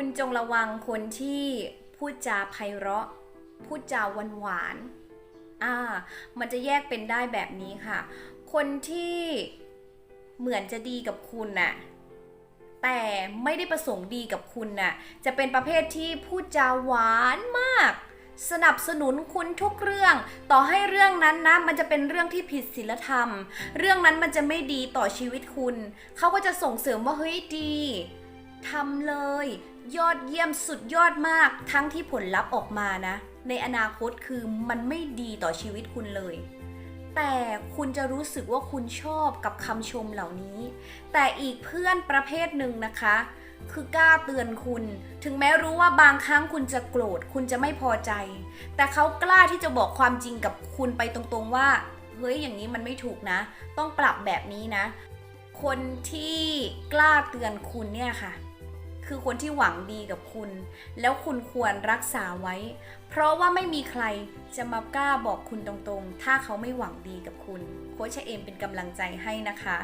คุณจงระวังคนที่พูดจาไพเราะ พูดจาหวานหวานอ่า มันจะแยกเป็นได้แบบนี้ค่ะ คนที่เหมือนจะดีกับคุณน่ะ แต่ไม่ได้ประสงค์ดีกับคุณน่ะ จะเป็นประเภทที่พูดจาหวานมาก สนับสนุนคุณทุกเรื่อง ต่อให้เรื่องนั้นนะ มันจะเป็นเรื่องที่ผิดศีลธรรม เรื่องนั้นมันจะไม่ดีต่อชีวิตคุณ เขาก็จะส่งเสริมว่าเฮ้ยดีทำเลย ยอดเยี่ยมสุดยอดมาก ทั้งที่ผลลัพธ์ออกมานะ ในอนาคตคือมันไม่ดีต่อชีวิตคุณเลย แต่คุณจะรู้สึกว่าคุณชอบกับคำชมเหล่านี้ แต่อีกเพื่อนประเภทหนึ่งนะคะ คือกล้าเตือนคุณ ถึงแม้รู้ว่าบางครั้งคุณจะโกรธ คุณจะไม่พอใจ แต่เขากล้าที่จะบอกความจริงกับคุณไปตรงๆว่า เฮ้ยอย่างนี้มันไม่ถูกนะ ต้องปรับแบบนี้นะ คนที่กล้าเตือนคุณเนี่ยค่ะ คือคนที่หวังดีกับคุณ แล้วคุณควรรักษาไว้ เพราะว่าไม่มีใครจะมากล้าบอกคุณตรงๆ ถ้าเขาไม่หวังดีกับคุณ โค้ชเอมเป็นกำลังใจให้นะคะ